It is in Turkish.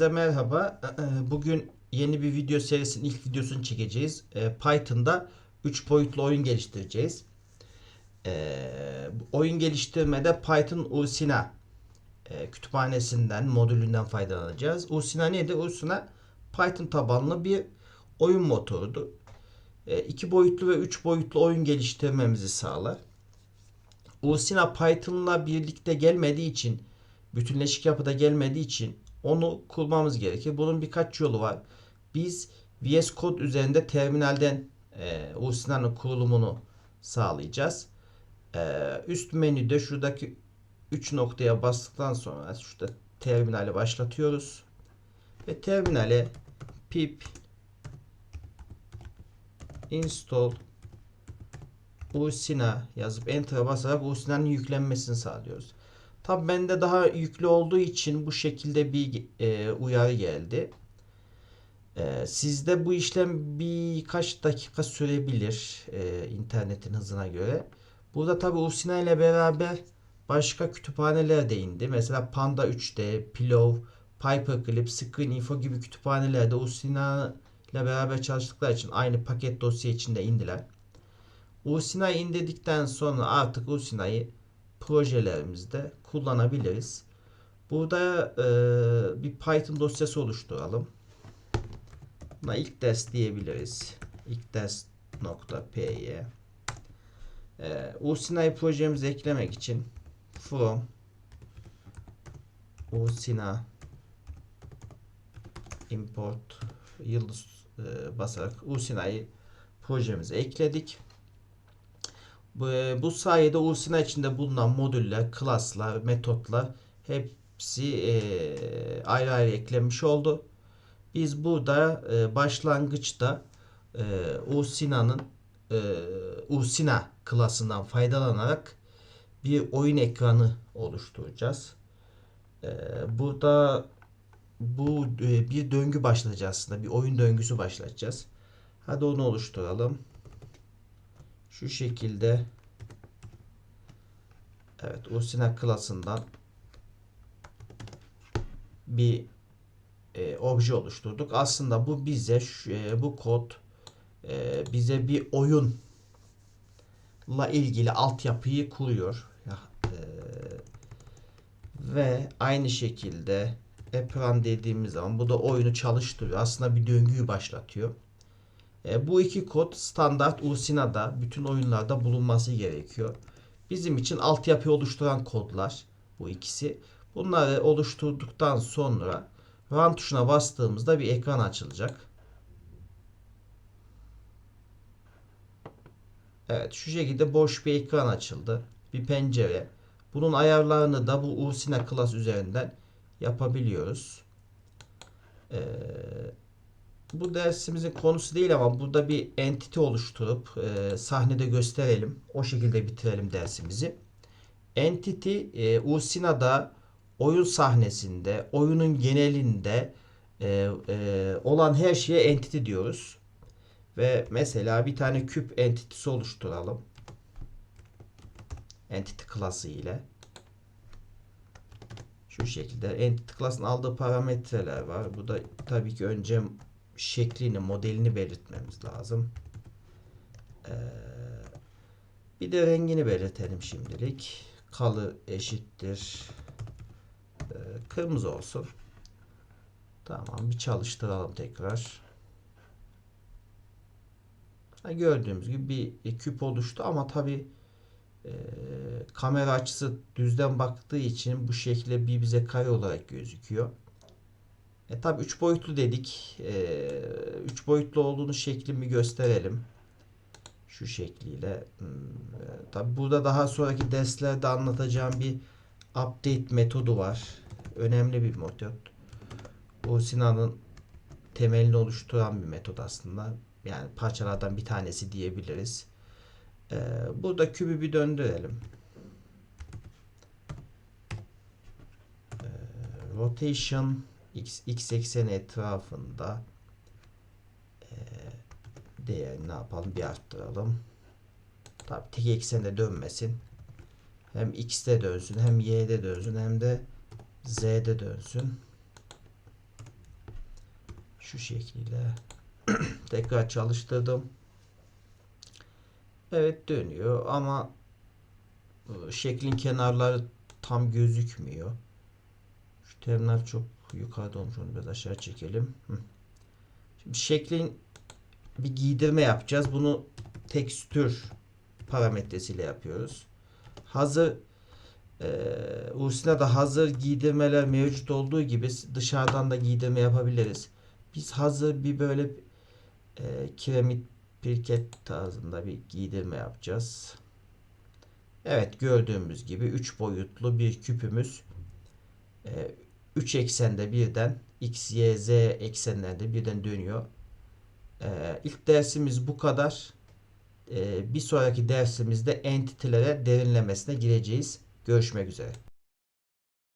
Herkese merhaba. Ee, Bugün yeni bir video serisinin ilk videosunu çekeceğiz. Ee, Python'da 3 boyutlu oyun geliştireceğiz. Ee, Oyun geliştirmede Python Ursina e, kütüphanesinden, modülünden faydalanacağız. Ursina nedir? Ursina Python tabanlı bir oyun motorudur. 2 boyutlu ve 3 boyutlu oyun geliştirmemizi sağlar. Ursina Python'la birlikte gelmediği için bütünleşik yapıda gelmediği için onu kurmamız gerekir. Bunun birkaç yolu var. Biz VS Code üzerinde terminalden e, Ursina'nın kurulumunu sağlayacağız. E, üst menüde şuradaki 3 noktaya bastıktan sonra şurada terminali başlatıyoruz. Ve terminale pip install Ursina yazıp enter'a basarak Ursina'nın yüklenmesini sağlıyoruz. Tabi bende daha yüklü olduğu için bu şekilde bir e, uyarı geldi. E, sizde bu işlem birkaç dakika sürebilir e, internetin hızına göre. Burada tabi Ursina ile beraber başka kütüphaneler de indi. Mesela Panda 3D, Pillow, Paperclip, Screeninfo gibi kütüphanelerde Ursina ile beraber çalıştıkları için aynı paket dosya içinde indiler. Ursina'yı indirdikten sonra artık Ursina'yı projelerimizde kullanabiliriz. Burada e, bir Python dosyası oluşturalım. Buna ilk ders diyebiliriz. İlk ders.py e, Ursina'yı projemize eklemek için from Ursina import yıldız e, basarak Ursina'yı projemize ekledik. Bu, bu sayede Ursina içinde bulunan modüller, klaslar, metotlar hepsi e, ayrı ayrı eklenmiş oldu. Biz burada e, başlangıçta e, Ursina'nın e, Ursina klasından faydalanarak bir oyun ekranı oluşturacağız. E, burada bu e, bir döngü başlayacağız aslında. Bir oyun döngüsü başlatacağız. Hadi onu oluşturalım. Şu şekilde Evet Ursina klasından bir e, obje oluşturduk. Aslında bu bize şu, e, bu kod e, bize bir oyunla ilgili altyapıyı kuruyor. Ya, e, ve aynı şekilde Epran dediğimiz zaman bu da oyunu çalıştırıyor. Aslında bir döngüyü başlatıyor. E, bu iki kod standart Ursina'da bütün oyunlarda bulunması gerekiyor. Bizim için altyapı oluşturan kodlar bu ikisi. Bunları oluşturduktan sonra Run tuşuna bastığımızda bir ekran açılacak. Evet şu şekilde boş bir ekran açıldı. Bir pencere. Bunun ayarlarını da bu Ursina class üzerinden yapabiliyoruz. Ee, bu dersimizin konusu değil ama burada bir entity oluşturup e, sahnede gösterelim. O şekilde bitirelim dersimizi. Entity e, Ursina'da oyun sahnesinde, oyunun genelinde e, e, olan her şeye entity diyoruz. Ve mesela bir tane küp entity'si oluşturalım. Entity klası ile. Şu şekilde entity klasın aldığı parametreler var. Bu da tabii ki önce şeklini, modelini belirtmemiz lazım. Ee, bir de rengini belirtelim şimdilik. Kalı eşittir. Ee, kırmızı olsun. Tamam bir çalıştıralım tekrar. Ha, gördüğümüz gibi bir küp oluştu ama tabi e, kamera açısı düzden baktığı için bu şekilde bir bize kare olarak gözüküyor. E tabi 3 boyutlu dedik. 3 e, boyutlu olduğunu şeklimi gösterelim. Şu şekliyle. Hmm, e, tabi burada daha sonraki derslerde anlatacağım bir update metodu var. Önemli bir metot. Bu Sinan'ın temelini oluşturan bir metot aslında. Yani parçalardan bir tanesi diyebiliriz. E, burada kübü bir döndürelim. E, rotation x, x ekseni etrafında e, değerini ne yapalım bir arttıralım. Tabi tek eksende dönmesin. Hem x'te dönsün hem y'de dönsün hem de z'de dönsün. Şu şekliyle tekrar çalıştırdım. Evet dönüyor ama e, şeklin kenarları tam gözükmüyor. Terminal çok yukarıda olmuş. Onu biraz aşağı çekelim. Şimdi şeklin bir giydirme yapacağız. Bunu tekstür parametresiyle yapıyoruz. Hazır ee, Ursina'da hazır giydirmeler mevcut olduğu gibi dışarıdan da giydirme yapabiliriz. Biz hazır bir böyle e, kiremit pirket tarzında bir giydirme yapacağız. Evet gördüğümüz gibi 3 boyutlu bir küpümüz 3 eksende birden x, y, z eksenlerinde birden dönüyor. Ee, ilk dersimiz bu kadar. Ee, bir sonraki dersimizde entitilere derinlemesine gireceğiz. Görüşmek üzere.